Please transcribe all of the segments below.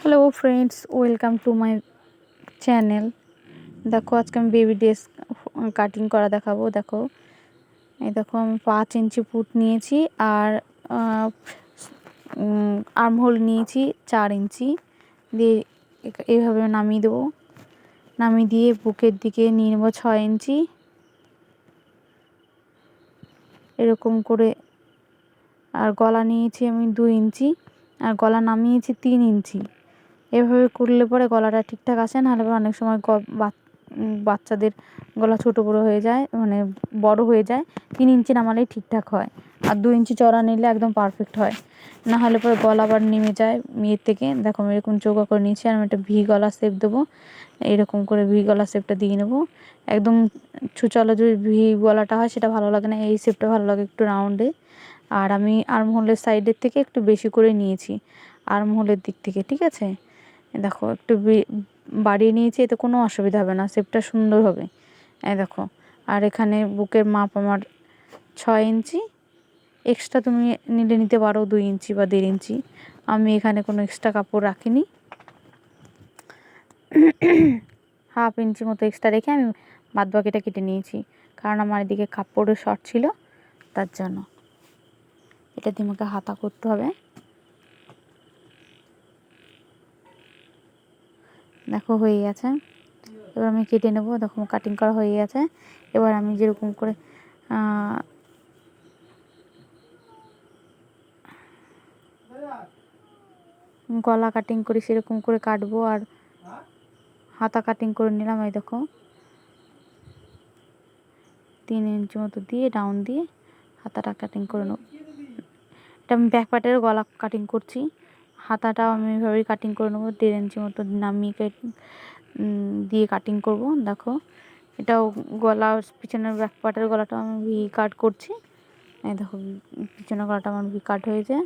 Hello friends welcome to my channel দেখো, আজকে আমি বেবি ড্রেস কাটিং করা দেখাবো। দেখো, এই দেখো, আমি পাঁচ ইঞ্চি ফুট নিয়েছি আর আর্মহোল নিয়েছি চার ইঞ্চি। দিয়ে এ- এইভাবে নামিয়ে দেবো। নামিয়ে দিয়ে বুকের দিকে নিয়ে নেব ছয় ইঞ্চি। এরকম করে আর গলা নিয়েছি আমি দুই ইঞ্চি। আর গলা নামিয়েছি তিন ইঞ্চি। এভাবে করলে পরে গলাটা ঠিকঠাক আসে নাহলে পরে অনেক সময় বাচ্চাদের গলা ছোটো বড়ো হয়ে যায় মানে বড় হয়ে যায়, তিন ইঞ্চি নামালেই ঠিকঠাক হয় আর দু ইঞ্চি চড়া নিলে একদম পারফেক্ট হয়। না হলে পরে গলা আবার নেমে যায় মেয়ের থেকে। দেখো আমি এরকম চৌকা করে নিয়েছি আর আমি একটা ভি গলা শেপ দেবো, এরকম করে ভি গলা শেপটা দিয়ে নেব। একদম ছুচালো যে ভি গলাটা হয়, সেটা ভালো লাগে না, এই শেপটা ভালো লাগে একটু রাউন্ডে আর আমি আর্মহোলের সাইডের থেকে একটু বেশি করে নিয়েছি আর্মহোলের দিক থেকে, ঠিক আছে? দেখো, একটু বাড়িয়ে নিয়েছি, এতে কোনো অসুবিধা হবে না শেপটা সুন্দর হবে। এই দেখো, আর এখানে বুকের মাপ আমার ছয় ইঞ্চি এক্সট্রা তুমি নিলে নিতে পারো দুই ইঞ্চি বা দেড় ইঞ্চি। আমি এখানে কোনো এক্সট্রা কাপড় রাখিনি। হাফ ইঞ্চি মতো এক্সট্রা রেখে আমি বাদ বাকিটা কেটে নিয়েছি, কারণ আমার এদিকে কাপড়ের শর্ট ছিল, তার জন্য। এটা আমাকে হাতা করতে হবে। দেখো, হয়ে গেছে। এবার আমি কেটে নেব। দেখো কাটিং করা হয়ে গেছে। এবার আমি যেরকম করে গলা কাটিং করি, সেরকম করে কাটবো আর হাতা কাটিং করে নিলাম। এই দেখো, তিন ইঞ্চি মতো দিয়ে ডাউন দিয়ে হাতাটা কাটিং করে নেব। এটা আমি ব্যাক পার্টের গলা কাটিং করছি। হাতাটাও আমি এভাবেই কাটিং করে নেব, দেড় ইঞ্চি মতো নামিয়ে দিয়ে কাটিং করব, দেখো। এটাও গলা, পিছনের ব্যাক পার্টের গলাটা আমি ভি কাট করছি। এই দেখো, পিছনের গলাটা আমার ভি কাট হয়েছে।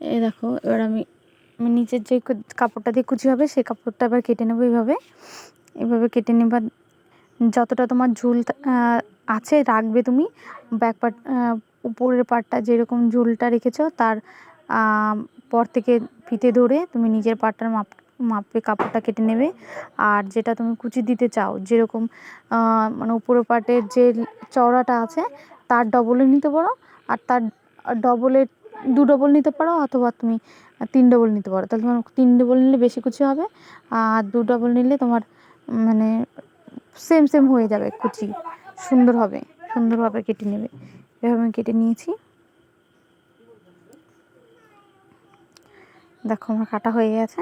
এই দেখো, এবার আমি নিচের যে কাপড়টা দিয়ে কুচি হবে, সেই কাপড়টা এবার কেটে নেব এইভাবে। এইভাবে কেটে নেবার যতটা তোমার ঝুল আছে রাখবে তুমি ব্যাক পার্ট উপরের পার্টটা যেরকম ঝুলটা রেখেছো তার পর থেকে ফিতে ধরে তুমি নিজের পার্টটার মাপ, মাপে কাপড়টা কেটে নেবে। আর যেটা তুমি কুচি দিতে চাও, যেরকম মানে উপরের পার্টের যে চওড়াটা আছে তার ডবলে নিতে পারো। আর তার ডবলে দু ডবল নিতে পারো অথবা তুমি তিন ডবল নিতে পারো। তাহলে তোমার তিন ডবল নিলে বেশি কুচি হবে। আর দু ডবল নিলে তোমার মানে সেম সেম হয়ে যাবে কুচি। সুন্দর হবে সুন্দরভাবে কেটে নেবে। এভাবে কেটে নিয়েছি। দেখো আমার কাটা হয়ে গেছে।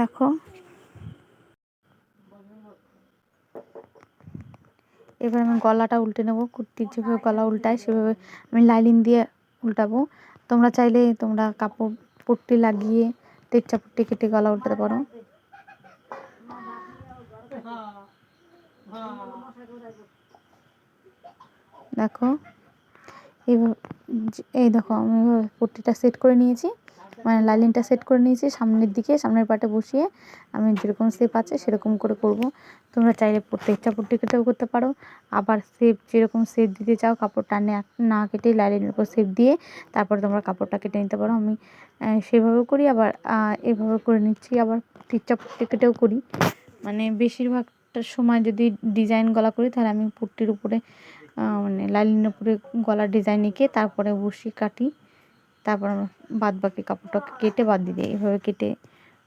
দেখো এবার আমি গলাটা উল্টে নেব, কুর্তির যেভাবে গলা উল্টায় সেভাবে আমি লাইলিন দিয়ে উল্টাবো। তোমরা চাইলে তোমরা কাপড় পট্টি লাগিয়ে তেরচা পট্টি কেটে গলা উল্টাতে পারো। দেখো এই দেখো, আমি পট্টিটা সেট করে নিয়েছি। মানে লাইলিনটা সেট করে নিয়েছি, সামনের দিকে, সামনের পাটে বসিয়ে আমি যেরকম শেপ আছে সেরকম করে করব। তোমরা চাইলে প্রত্যেকটা পট্টি কেটেও করতে পারো। আবার শেপ যেরকম শেপ দিতে চাও, কাপড়টা না কেটে লাইলিনের উপর শেপ দিয়ে তারপরে তোমরা কাপড়টা কেটে নিতে পারো। আমি সেভাবেও করি, আবার এভাবে করে নিচ্ছি। আবার টিকচা পট্টি কেটেও করি। মানে বেশিরভাগটা সময় যদি ডিজাইন গলা করি, তাহলে আমি পট্টির উপরে মানে লাইলিনের উপরে গলার ডিজাইন এঁকে তারপরে বসি কাটি। তারপর বাদ বাকি কাপড়টা কেটে বাদ দিয়ে এভাবে কেটে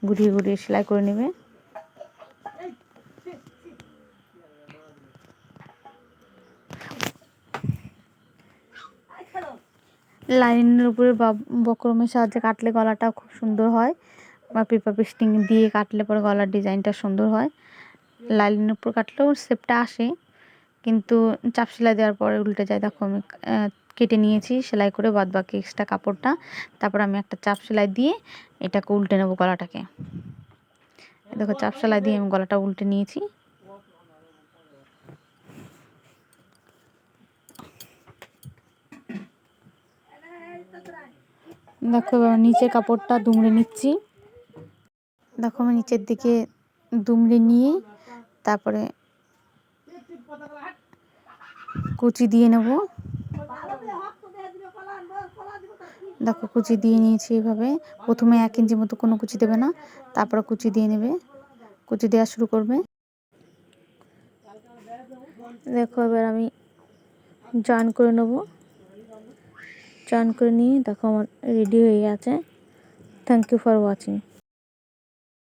ঘুরিয়ে ঘুরিয়ে সেলাই করে নেবে। লাইনের উপরে বক্রমের সাহায্যে কাটলে গলাটা খুব সুন্দর হয় বা পেপার পেস্টিং দিয়ে কাটলে পরে গলার ডিজাইনটা সুন্দর হয়। লাইনের উপর কাটলেও শেপটা আসে, কিন্তু চাপ সেলাই দেওয়ার পরে উল্টে যায়। দেখো আমি কেটে নিয়েছি, সেলাই করে বাদ বাকি এক্সট্রা কাপড়টা। তারপর আমি একটা চাপ সেলাই দিয়ে এটাকে উল্টে নেব গলাটাকে। দেখো, চাপ সেলাই দিয়ে আমি গলাটা উল্টে নিয়েছি। দেখো, এবার নিচের কাপড়টা দুমড়ে নিচ্ছি। দেখো, আমি নিচের দিকে দুমড়ে নিয়ে তারপরে কুচি দিয়ে নেব। দেখো, কুচি দিয়ে নিয়েছি এভাবে। প্রথমে এক ইঞ্চি মতো কোনো কুচি দেবে না, তারপরে কুচি দিয়ে নেবে। কুচি দেওয়া শুরু করবে। দেখো, এবার আমি জয়েন করে নেব। জয়েন করে নিয়ে দেখো আমার রেডি হয়ে গেছে। Thank you for watching